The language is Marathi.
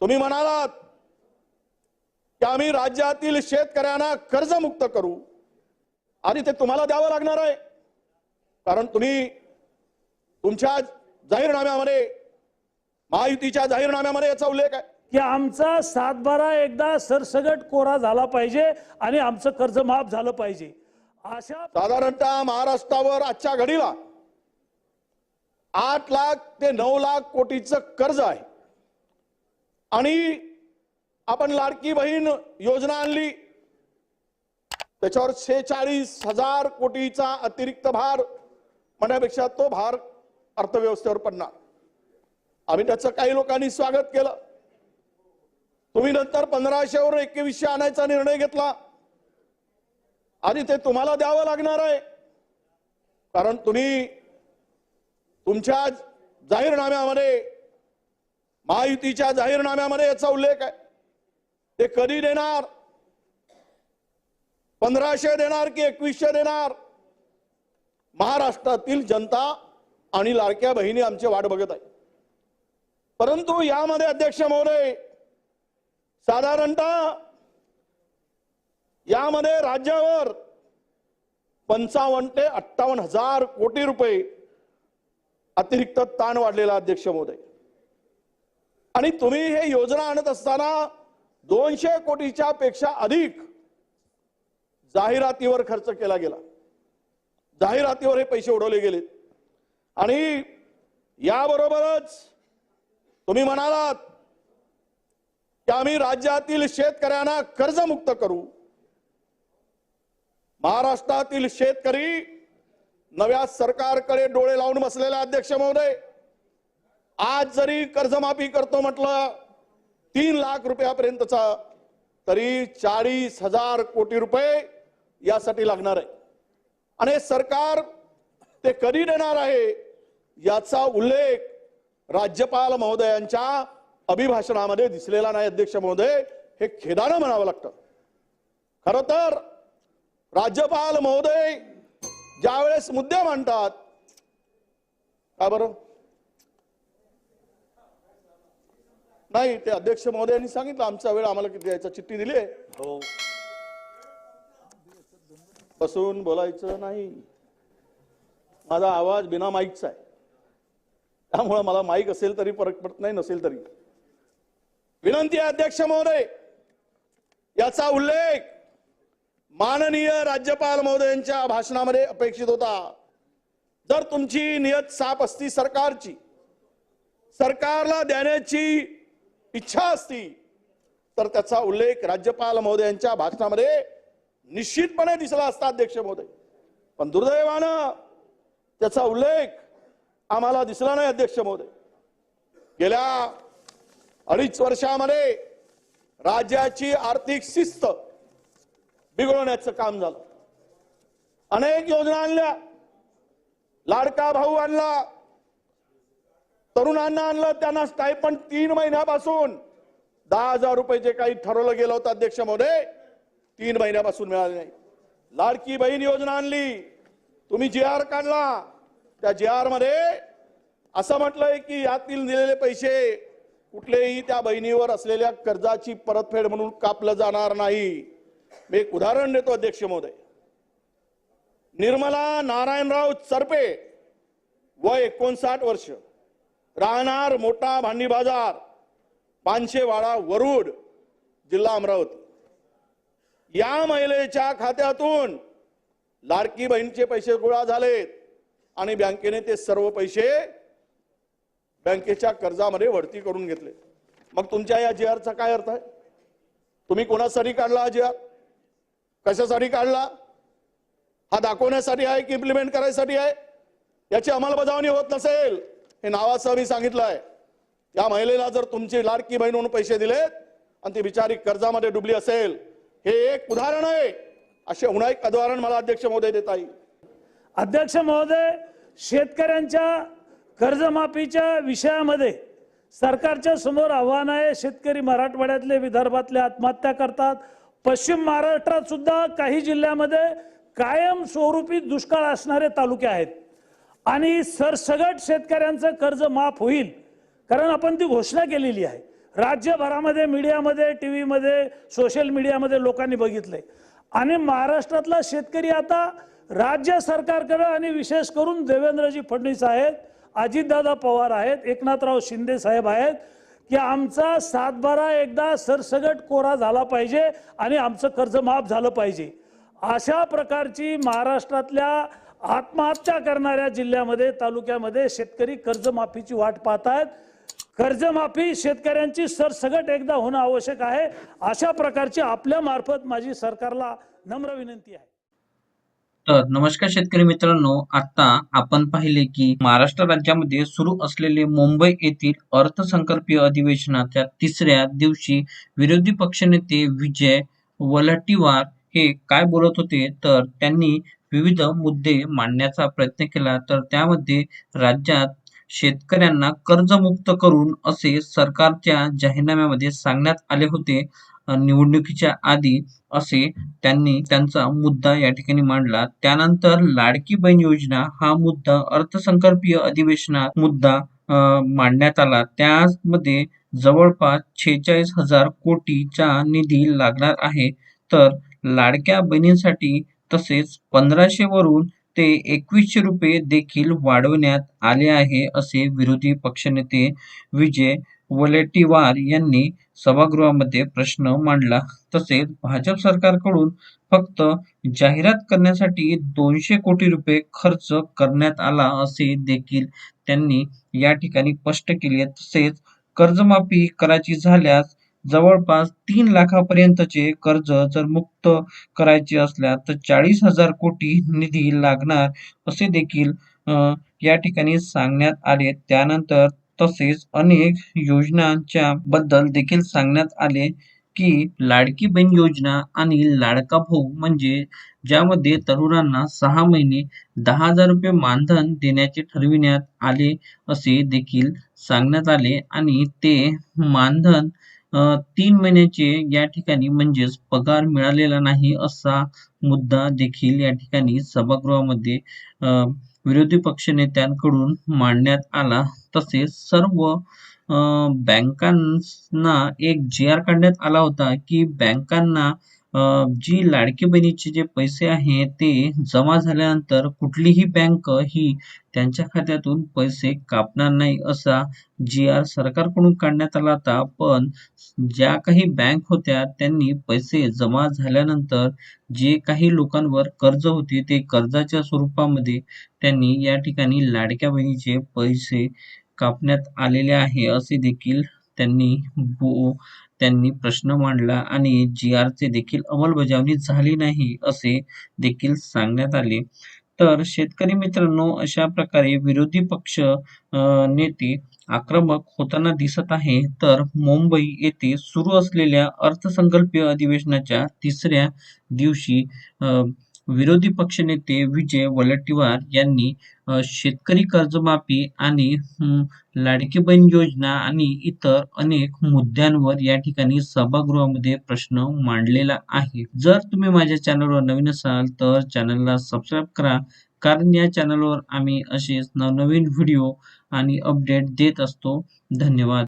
तुम्ही म्हणालात की आम्ही राज्यातील शेतकऱ्यांना कर्जमुक्त करू. आणि ते तुम्हाला द्यावं लागणार आहे. कारण तुम्ही तुमच्या जाहीरनाम्यामध्ये महायुतीच्या जाहीरनाम्यामध्ये याचा उल्लेख आहे. की आमचा सातबारा एकदा सरसगट कोरा झाला पाहिजे आणि आमचं कर्ज माफ झालं पाहिजे. अशा साधारणतः महाराष्ट्रावर आजच्या घडीला आठ लाख ते नऊ लाख कोटीचं कर्ज आहे. आणि आपण लाडकी बहीण योजना आणली. त्याच्यावर शेचाळीस हजार कोटीचा अतिरिक्त भार म्हणण्यापेक्षा तो भार अर्थव्यवस्थेवर पडणार. आम्ही त्याचं काही लोकांनी स्वागत केलं. तुम्ही नंतर पंधराशेवर एकवीसशे आणायचा निर्णय घेतला. आणि ते तुम्हाला द्यावं लागणार आहे. कारण तुम्ही तुमच्या जाहीरनाम्यामध्ये महायुतीच्या जाहीरनाम्यामध्ये याचा उल्लेख आहे. ते कधी देणार? पंधराशे देणार की एकवीसशे देणार? महाराष्ट्रातील जनता आणि लाडक्या बहिणी आमची वाट बघत आहे. परंतु यामध्ये अध्यक्ष महोदय साधारणतः यामध्ये राज्यावर पंचावन्न ते अठ्ठावन्न हजार कोटी रुपये अतिरिक्त ताण वाढलेला अध्यक्ष महोदय. आणि तुम्ही हे योजना आणत असताना दोनशे कोटीच्या पेक्षा अधिक जाहिरातीवर खर्च केला गेला. जाहिरातीवर हे पैसे उडवले गेले. आणि याबरोबरच तुम्ही म्हणालात की आम्ही राज्यातील शेतकऱ्यांना कर्जमुक्त करू. महाराष्ट्रातील शेतकरी नव्या सरकारकडे डोळे लावून बसलेला अध्यक्ष महोदय. आज जरी कर्जमाफी करतो म्हटलं तीन लाख रुपयापर्यंतचा तरी चाळीस हजार कोटी रुपये यासाठी लागणार आहे. आणि सरकार ते कधी देणार आहे याचा उल्लेख राज्यपाल महोदयांच्या अभिभाषणामध्ये दिसलेला नाही अध्यक्ष महोदय हे खेदानं म्हणावं लागतं. खर तर राज्यपाल महोदय ज्यावेळेस मुद्दे मांडतात का बरं? नाही ते अध्यक्ष महोदयांनी सांगितलं आमचा वेळ आम्हाला किती द्यायचा? चिठ्ठी दिली आहे. हो. बसून बोलायचं नाही. माझा आवाज बिना माईकचा आहे. त्यामुळे मला माईक असेल तरी फरक पडत नाही नसेल तरी. विनंती आहे अध्यक्ष महोदय. याचा उल्लेख माननीय राज्यपाल महोदयांच्या भाषणामध्ये अपेक्षित होता. जर तुमची नियत साफ असती सरकारची सरकारला देण्याची इच्छा असती तर त्याचा उल्लेख राज्यपाल महोदयांच्या भाषणामध्ये निश्चितपणे दिसला असता अध्यक्ष महोदय. पण दुर्दैवानं त्याचा उल्लेख आम्हाला दिसला नाही अध्यक्ष महोदय. गेल्या अडीच वर्षामध्ये राज्याची आर्थिक शिस्त बिघडवण्याचं काम झालं. अनेक योजना आणल्या लाडका भाऊ आणला तरुणांना आणलं त्यांना स्टायपन तीन महिन्यापासून. दहा हजार रुपये जे काही ठरवलं गेलं होतं अध्यक्ष महोदय तीन महिन्यापासून मिळाले नाही. लाडकी बहीण योजना आणली. तुम्ही जी आर काढला. त्या जी आरमध्ये असं म्हटलंय की यातील दिलेले पैसे कुठलेही त्या बहिणीवर असलेल्या कर्जाची परतफेड म्हणून कापलं जाणार नाही. मी एक उदाहरण देतो अध्यक्ष महोदय. निर्मला नारायणराव चरपे वय एकोणसाठ वर्ष. राहणार मोठा भांडी बाजार पानशेवाडा वरुड जिल्हा अमरावती. या महिलेच्या खात्यातून लाडकी बहिणीचे पैसे गोळा झालेत आणि बँकेने ते सर्व पैसे बँकेच्या कर्जामध्ये वरती करून घेतले. मग तुमच्या या जी आरचा काय अर्थ आहे? तुम्ही कोणासाठी काढला हा जी आर? कशासाठी काढला? हा दाखवण्यासाठी आहे की इम्प्लिमेंट करायसाठी आहे? याची अंमलबजावणी होत नसेल हे नावासह मी सांगितलं आहे या महिलेला जर तुमची लाडकी बहीण म्हणून पैसे दिलेत आणि ती बिचारी कर्जामध्ये डुबली असेल हे एक उदाहरण आहे. असे उन्हा एक उदाहरण मला अध्यक्ष महोदय देता येईल अध्यक्ष महोदय शेतकऱ्यांच्या कर्जमाफीच्या विषयामध्ये सरकारच्या समोर आव्हान आहे. शेतकरी मराठवाड्यातले विदर्भातले आत्महत्या करतात. पश्चिम महाराष्ट्रात सुद्धा काही जिल्ह्यामध्ये कायम स्वरूपी दुष्काळ असणारे तालुके आहेत. आणि सरसगट शेतकऱ्यांचं कर्ज माफ होईल. कारण आपण ती घोषणा केलेली आहे. राज्यभरामध्ये मीडियामध्ये टी व्हीमध्ये सोशल मीडियामध्ये लोकांनी बघितलंय. आणि महाराष्ट्रातला शेतकरी आता राज्य सरकारकडं आणि विशेष करून देवेंद्रजी फडणवीस आहेत अजितदादा पवार आहेत एकनाथराव शिंदे साहेब आहेत की आमचा सातबारा एकदा सरसगट कोरा झाला पाहिजे आणि आमचं कर्ज माफ झालं पाहिजे. अशा प्रकारची महाराष्ट्रातल्या आत्महत्या करणाऱ्या जिल्ह्यामध्ये तालुक्यामध्ये शेतकरी कर्जमाफीची वाट पाहत आहेत कर्जमाफी शेतकऱ्यांची सरसगट एकदा होणं आवश्यक आहे. अशा प्रकारची आपल्या मार्फत माझी सरकारला नम्र विनंती आहे. तर नमस्कार शेतकरी मित्रांनो आता आपण पाहिले की महाराष्ट्र राज्यामध्ये सुरू असलेले मुंबई येथील अर्थसंकल्पीय अधिवेशनाच्या तिसऱ्या दिवशी विरोधी पक्षनेते विजय वलट्टीवार हे काय बोलत होते? तर त्यांनी विविध मुद्दे मांडण्याचा प्रयत्न केला तर त्यामध्ये राज्यात शेतकऱ्यांना कर्जमुक्त करून असे सरकारच्या जाहीरनाम्यामध्ये सांगण्यात आले होते. निवडणुकीच्या आधी असे त्यांनी त्यांचा मुद्दा या ठिकाणी मांडला. त्यानंतर लाडकी बहीण योजना हा मुद्दा अर्थसंकल्पीय अधिवेशनात मुद्दा मांडण्यात आला. त्यामध्ये जवळपास छेचाळीस हजार कोटीचा निधी लागणार आहे. तर लाडक्या बहिणींसाठी तसेच पंधराशे वरून ते एकवीसशे रुपये देखील वाढवण्यात आले आहे असे विरोधी पक्षनेते विजय वलेटीवार यांनी सभागृहामध्ये प्रश्न मांडला. तसेच भाजप सरकारकडून फक्त जाहिरात करण्यासाठी दोनशे कोटी रुपये खर्च करण्यात आला असे देखील त्यांनी या ठिकाणी स्पष्ट केले. तसेच कर्जमाफी करायची झाल्यास जवळपास तीन लाखापर्यंतचे कर्ज जर मुक्त करायचे असल्यास तर चाळीस हजार कोटी निधी लागणार असे देखील या ठिकाणी सांगण्यात आले. त्यानंतर तसेच अनेक योजनांच्या बद्दल देखील सांगण्यात आले की लाडकी बहीण योजना आणि लाडका भाऊ म्हणजे ज्यामध्ये तरुणांना सहा महिने दहा हजार रुपये मानधन देण्याचे ठरविण्यात आले असे देखील सांगण्यात आले आणि ते मानधन तीन महिन्याचे या ठिकाणी म्हणजेच पगार मिळालेला नाही असा मुद्दा देखील या ठिकाणी सभागृहामध्ये विरोधी विरोधी पक्षनेत्यांकडून मांडण्यात आला. तसेच सर्व बँकांना एक जी आर काढण्यात आला होता की बँकांना जी लाडकी बहिणीचे जे पैसे आहे ते जमा झाल्यानंतर कुठलीही बँक ही त्यांच्या खात्यातून पैसे कापणार नाही असा जी आर सरकारकडून काढण्यात आला होता. पण ज्या काही बँक होत्या त्यांनी पैसे जमा झाल्यानंतर जे काही लोकांवर कर्ज होते ते कर्जाच्या स्वरूपामध्ये त्यांनी या ठिकाणी लाडक्या बहिणीचे पैसे कापण्यात आलेले आहे असे देखील त्यांनी बो त्यांनी प्रश्न मांडला आणि जी आरचे देखील अंमलबजावणी झाली नाही असे देखील सांगण्यात आले. तर शेतकरी मित्रांनो अशा प्रकारे विरोधी पक्ष नेते आक्रमक होताना दिसत आहे. तर मुंबई येथे सुरू असलेल्या अर्थसंकल्पीय अधिवेशनाच्या तिसऱ्या दिवशी अं विरोधी पक्षनेते विजय वलट्टीवार यांनी शेतकरी कर्जमाफी आणि लाडकी बहीण योजना आणि इतर अनेक मुद्द्यांवर या ठिकाणी सभागृहामध्ये प्रश्न मांडलेला आहे. जर तुम्ही माझ्या चॅनलवर नवीन असाल तर चॅनलला सबस्क्राईब करा कारण या चॅनलवर आम्ही असेच नवनवीन व्हिडिओ आणि अपडेट देत असतो. धन्यवाद.